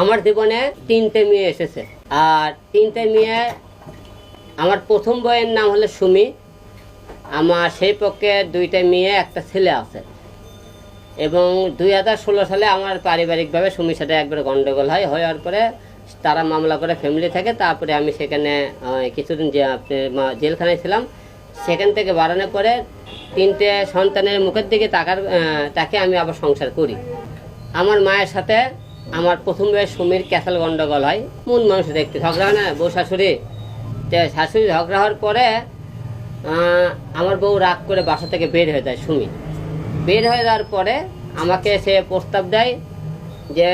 আমার জীবনে তিনটে মেয়ে এসেছে। আর তিনটে মেয়ে, আমার প্রথম বইয়ের নাম হলো সুমি। আমার সেই পক্ষে দুইটা মেয়ে, একটা ছেলে আছে। এবং দুই হাজার ষোলো সালে আমার পারিবারিকভাবে সুমির সাথে একবার গন্ডগোল হয়। হওয়ার পরে তারা মামলা করে ফ্যামিলি থাকে। তারপরে আমি সেখানে কিছুদিন যে জেলখানায় ছিলাম, সেখান থেকে বাড়ানোর পরে তিনটে সন্তানের মুখের দিকে তাকার তাকে আমি আবার সংসার করি। আমার মায়ের সাথে আমার প্রথম বয়স সুমির ক্যাসাল গন্ডগোল হয়, মন মানুষ দেখতে ঝগড়া হয় না, বউ শাশুড়ি। তো শাশুড়ি ঝগড়া হওয়ার পরে আমার বউ রাগ করে বাসা থেকে বের হয়ে যায় সুমি বের হয়ে যাওয়ার পরে আমাকে সে প্রস্তাব দেয় যে,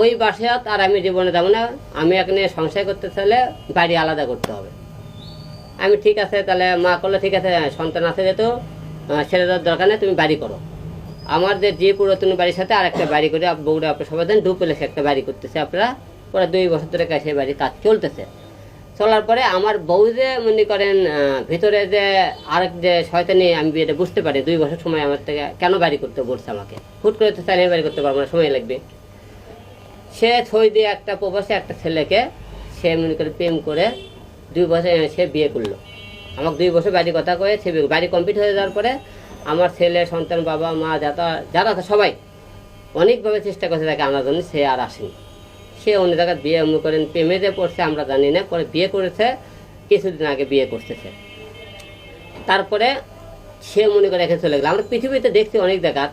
ওই বাসাত আর আমি জীবনে যাব না, আমি এখানে সংসার করতে চাইলে বাড়ি আলাদা করতে হবে। আমি ঠিক আছে, তাহলে মা করলে ঠিক আছে, সন্তান আছে যেহেতু দেওয়ার দরকার নেই, তুমি বাড়ি করো। আমার যে পুরাতন বাড়ির সাথে আর একটা বাড়ি করে বগুড়া আপনার সবাই দেন ডুপ্লেক্স একটা বাড়ি করতেছে আপনারা। পরে দুই বছর ধরে কাছে বাড়ির কাজ চলতেছে। চলার পরে আমার বউ যে মনে করেন ভিতরে যে আরেক যে শয়তানি, আমি এটা বুঝতে পারি, দুই বছর সময় আমার থেকে কেন বাড়ি করতে বলছে আমাকে? হুট করে তো চাইলে বাড়ি করতে পারব না, সময় লাগবে। সে ছই দিয়ে একটা প্রবাসে একটা ছেলেকে সে মনে করে প্রেম করে দুই বছর সে বিয়ে করল। আমাকে দুই বছর বাড়ি কথা কয়ে সে বাড়ি কমপ্লিট হয়ে যাওয়ার পরে আমার ছেলে, সন্তান, বাবা, মা যাতা যারা সবাই অনেকভাবে চেষ্টা করছে তাকে আনার জন্য, সে আর আসেনি। সে অন্য জায়গায় বিয়ে মনে করেন প্রেমে যে পড়ছে, আমরা জানি না, পরে বিয়ে করেছে, কিছুদিন আগে বিয়ে করতেছে। তারপরে সে মনে করে রেখে চলে গেল। আমরা পৃথিবীতে দেখছি অনেক জায়গা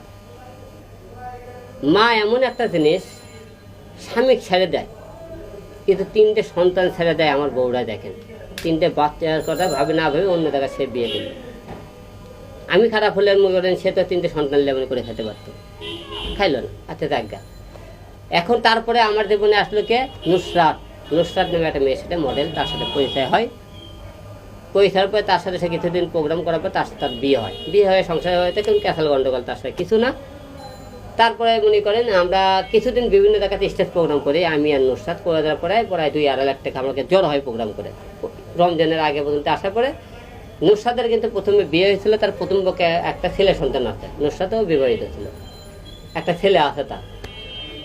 মা এমন একটা জিনিস, স্বামী ছেড়ে দেয়, কিন্তু তিনটে সন্তান ছেড়ে দেয়, আমার বউরা দেখেন। তিনটে বাচ্চার কথা ভাবে না ভাবে অন্য জায়গায় সে বিয়ে করল। আমি খারাপ হলে মনে করেন সে তো তিনটে সন্তান লেমন করে খেতে পারতো। খাইলো না আচ্ছা জায়গা। এখন তারপরে আমার জীবনে আসলো কে? নুসরাত। নুসরাত নামে একটা মেয়ের সাথে মডেল তার সাথে পরিচয় হয়। পরিচয়ের পরে তার সাথে সে কিছুদিন প্রোগ্রাম করার পর তার সাথে তার বিয়ে হয়। বিয়ে হয়ে সংসার হয়ে থেকে ক্যাসাল গন্ডগোল, তার সাথে কিছু না। তারপরে মনে করেন আমরা কিছুদিন বিভিন্ন জায়গাতে স্টেজ প্রোগ্রাম করি, আমি আর নুসরাত। করে দেওয়ার পরে প্রায় দুই আড়াই লাখ টাকা আমাকে জ্বর হয় প্রোগ্রাম করে। রমজানের আগে পর্যন্ত আসার পরে নুসরাতের কিন্তু প্রথমে বিয়ে হয়েছিল, তার প্রথম পক্ষে একটা ছেলে সন্তান আছে। নুসরাতও বিবাহিত ছিল। একটা ছেলে আছে তার।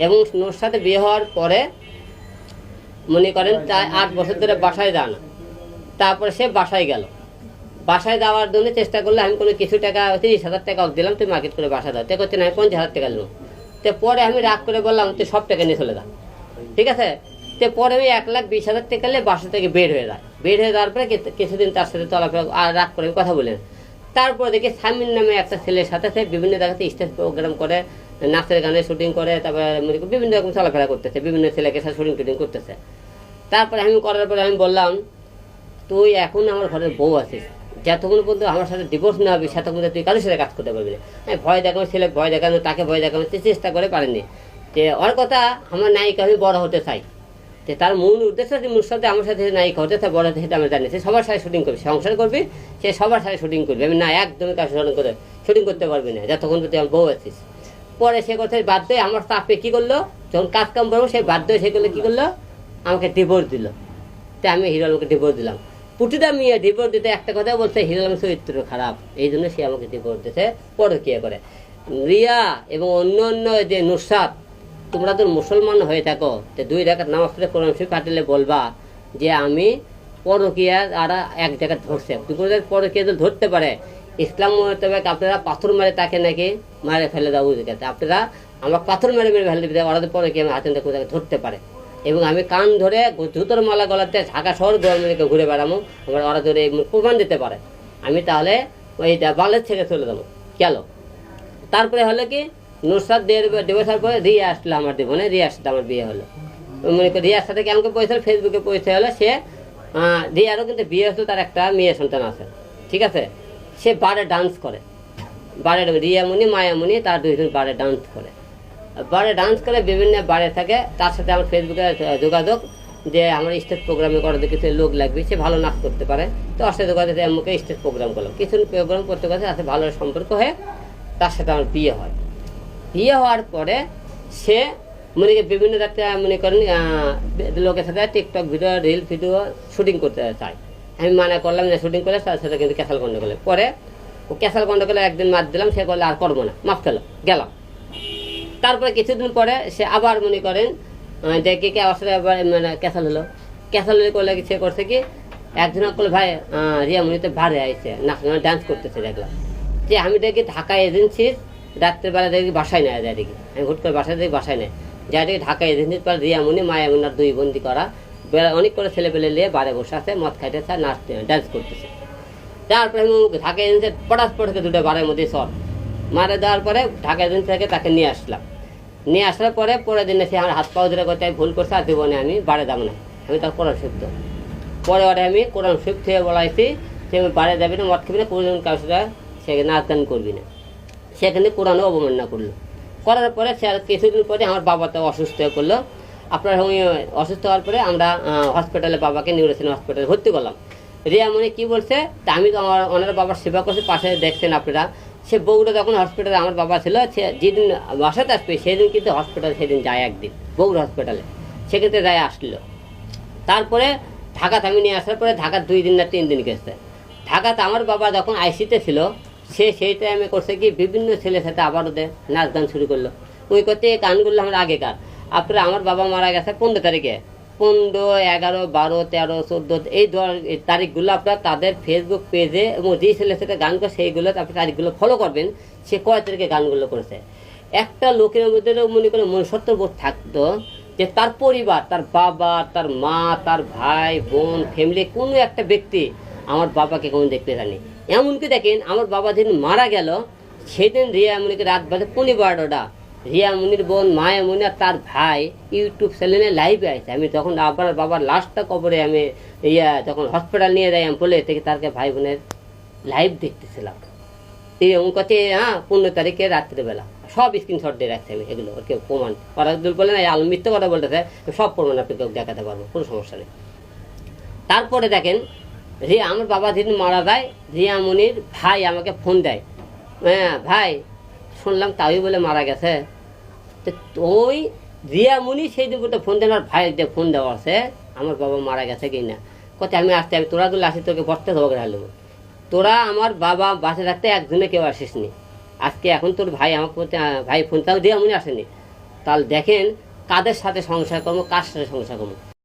এবং নুসরাতে বিয়ে হওয়ার পরে মনে করেন প্রায় আট বছর ধরে বাসায় যান তারপরে সে বাসায় গেল। বাসায় যাওয়ার জন্য চেষ্টা করলে, আমি কোনো কিছু টাকা, তিরিশ হাজার টাকা দিলাম, তুই মার্কেট করে বাসা দাও তে করতে না পঞ্চাশ হাজার টাকা দিলাম তো পরে আমি রাগ করে বললাম, তুই সব টাকা নিয়ে চলে যা। ঠিক আছে? তো পরে আমি এক লাখ বিশ হাজার টাকা নিয়ে বাসা থেকে বের হয়ে যায়। বের হয়ে যাওয়ার পরে কিছুদিন তার সাথে চলাফেরা আর রাগ করে কথা বলেন তারপরে দেখি সামিন নামে একটা ছেলের সাথে সে বিভিন্ন জায়গাতে স্টেজ প্রোগ্রাম করে, নাচের গানের শুটিং করে, তারপরে বিভিন্ন রকম চলাফেরা করতেছে, বিভিন্ন ছেলেকে সাথে শুটিং টুটিং করতেছে। তারপরে আমি করার পরে আমি বললাম, তুই এখন আমার ঘরের বউ আছিস। যতক্ষণ পর্যন্ত আমার সাথে ডিভোর্স না হবে পর্যন্ত তুই কারোর সাথে কাজ করতে পারবি না। আমি ভয় দেখানো ছেলে ভয় দেখানো, তাকে ভয় দেখানো চেষ্টা করে পারেনি। যে ওর কথা আমার নায়িকা আমি বড় হতে চাই। যে তার মূল উদ্দেশ্য যে মোর আমার সাথে নায়িকা হতে চায় বড় সেটা আমি জানি। সে সবার সাথে শুটিং করবে সংসার করবি, সে সবার সাথে শুটিং করবে। আমি না, একদমই কাজ করে শুটিং করতে পারবি না। যতক্ষণ তুই আমার বউ আছিস। পরে সে কথায় বাধ্য হয়ে আমার চাপে কী করল? যখন কাজ কাম করব, সে বাধ্য হয়ে সে করলে, কী করল? আমাকে ডিভোর্স দিল। তাই আমি হিরো আলমকে ডিভোর্স দিলাম। পুটিদা মিয়া ডিভোর্স দিতে একটা কথা বলছে, হিরো আলম চরিত্র খারাপ। এই জন্য সে আমাকে ডিভোর্স দিতে পরকিয়া করে। রিয়া এবং অন্য অন্য যে নুসরাত তোমরা তো মুসলমান হয়ে থাকো, তো দুই রাখাত নামাজ পড়ে কোরআন শরীফ কাটিলে বলবা যে আমি পরকিয়া আর এক জায়গায় ধরছে। দুপুরের পরকিয়া ধরতে পারে, ইসলাম তবে আপনারা পাথর মারে তাকে নাকি মারে ফেলে দেওয়া উচিত। আপনারা আমার পাথর মেরে মেরে ফেলে দিতে, ওরা পরে কি আমি হাতে কোথাও ধরতে পারে। এবং আমি কান ধরে জুতোর মালা গলাতে ঢাকা শহর গরমের ঘুরে বেড়াবো আমার ওরা ধরে প্রমাণ দিতে পারে। আমি তাহলে ওই বালের থেকে চলে যাব। গেল তারপরে হলো কি? নুসরাত ডিভোর্সার পরে রিয়া আসলো আমার জীবনে রিয়ার সাথে আমার বিয়ে হলো। মনে করি, রিয়ার সাথে কেমন পয়সা ফেসবুকে পয়সা হলো? সে রিয়ারও কিন্তু বিয়ে হতো তার একটা মেয়ে সন্তান আছে। ঠিক আছে? সে বারে ডান্স করে। বারে রিয়ামণি, মায়ামণি, তার দুইজন বারে ডান্স করে। বারে ডান্স করে, বিভিন্ন বারে থাকে। তার সাথে আমার ফেসবুকে যোগাযোগ যে আমার স্টেজ প্রোগ্রামে করাতে কিছু লোক লাগবে, সে ভালো নাচ করতে পারে। তো ওর সাথে আমাকে স্টেজ প্রোগ্রাম করলাম। কিছু প্রোগ্রাম করতে করতে তার সাথে ভালো সম্পর্ক হয়ে তার সাথে আমার বিয়ে হয়। বিয়ে হওয়ার পরে সে মনে বিভিন্ন জায়গাতে মনে করেন লোকের সাথে TikTok video reel video shooting করতে চায়। আমি মানা করলাম যে শুটিং করে তার সাথে কিন্তু ক্যাসাল গন্ডগোলে। পরে ও ক্যাসাল গন্ডগোলে একদিন মার দিলাম সে করলে আর করব না মাফ খেলো গেলাম। তারপরে কিছুদিন পরে সে আবার মনে করেন আহ, কে অবস্থা এবার মানে ক্যাসাল হলো। ক্যাসাল হলে করলে সে করছে কি একজন করল ভাই রিয়া মনি তো ভারে আইছে নাচ ডান্স করতেছে দেখলাম। যে আমি দেখি ঢাকা এজেন্সির রাত্রেবেলা দেখি বাসায় নেয় যায় দেখি। আমি হুট করে বাসায় দেখি, বাসায় নেয়। যাই দেখি ঢাকা এজেন্সির পর রিয়ামণি মায়ামুনার দুই বন্দি করা। বেলা অনেক করে ছেলে পেলে নিয়ে বারে বসে আছে, মদ খাইতেছে, নাচতে ডান্স করতেছে। তারপরে আমি ঢাকা এজেন্সি পটাশ পটাশকে দুটো বারের মধ্যে সর মারে দেওয়ার পরে ঢাকা এজেন্সি থেকে তাকে নিয়ে আসলাম। নিয়ে আসার পরে পরের দিনে সে আমার হাত পাও ধরে করতে আমি ভুল করছে, আর দেবো না আমি বারে যাব না। আমি তার কোরআন শিখত পরে ওরে আমি কোরআন শিখ থেকে বলাইছি সে আমি বারে যাবি না, মদ খাবি না কোরআন কারোর সাথে সে নাচ গান করবি না। সেখানে কোরআনও অবমাননা করল। করার পরে সে কিছুদিন পরে আমার বাবা তো অসুস্থ হয়ে পড়ল। আপনার আমি অসুস্থ হওয়ার পরে আমরা হসপিটালে বাবাকে নিউরোসিন হসপিটালে ভর্তি করলাম। রিয়া মনে কি বলছে, তা আমি তো আমার, ওনার বাবার সেবা করছি, পাশে দেখছেন আপনারা। সে বগুড়া যখন হসপিটালে আমার বাবা ছিল, সে যেদিন বাসাতে আসবে, সেদিন কিন্তু হসপিটাল সেদিন যায় একদিন বগুড়া হসপিটালে সেক্ষেত্রে যায় আসলো। তারপরে ঢাকাতে আমি নিয়ে আসার পরে ঢাকা দুই দিন না তিন দিন গেছে। ঢাকাতে আমার বাবা যখন আইসিতে ছিল সে সেই টাইমে করছে কি বিভিন্ন ছেলের সাথে আবারও দে নাচ গান শুরু করল। ওই করতে এই গানগুলো আমার আগেকার। আপনার আমার বাবা মারা গেছে পনেরো তারিখে। পনেরো, এগারো, বারো, তেরো, চোদ্দ, এই তারিখগুলো আপনার তাদের ফেসবুক পেজে এবং যেই ছেলের সাথে গান করে সেইগুলো আপনি তারিখগুলো ফলো করবেন। সে কয় তারিখে গানগুলো করেছে? একটা লোকের মধ্যে মনে করে মনুষ্যত্ব বোধ থাকতো যে তার পরিবার, তার বাবা, তার মা, তার ভাই, বোন ফ্যামিলি কোনো একটা ব্যক্তি আমার বাবাকে কোনো দেখতে জানি এমনকি দেখেন, আমার বাবা যেদিন মারা গেল, সেদিন রিয়া মুনিকে রাত বাজে পনেরো বারোটা রিয়া মুনির বোন, মায়া মুনি আর তার ভাই ইউটিউব চ্যানেলে লাইভে আছে। আমি তখন আবার বাবার লাস্টটা কবরে আমি ইয়া যখন হসপিটাল নিয়ে যাই আমি বলে থেকে, তারকে ভাই বোনের লাইভ দেখতেছিলাম। এরকম কথা হ্যাঁ পনেরো তারিখে রাত্রিবেলা। সব স্ক্রিনশট দিয়ে রাখছি আমি, এগুলো ওকে প্রমাণ ওরা যদি বলে না আলম মিথ্যে কথা বলতেছে, সব প্রমাণ আপনাকে দেখাতে পারব, কোনো সমস্যা নেই। তারপরে দেখেন রিয়া, আমার বাবা যেদিন মারা যায়, রিয়া মনির ভাই আমাকে ফোন দেয়। হ্যাঁ ভাই, শুনলাম তাই বলে মারা গেছে। তো ওই মুনি সেই দিন ফোন দেন আর ভাই দিয়ে ফোন দেওয়া আছে, আমার বাবা মারা গেছে কি না কত আমি আসতে, আমি তোরা গুলো আসি, তোকে বসতে দেবো হারলো তোরা আমার বাবা বাসে থাকতে একজনে কেউ আসিস নি আজকে এখন তোর ভাই আমাকে ভাই ফোন তাও রিয়া মুনি আসেনি। তাহলে দেখেন কাদের সাথে সংসার করব, কার সাথে সংসার করব?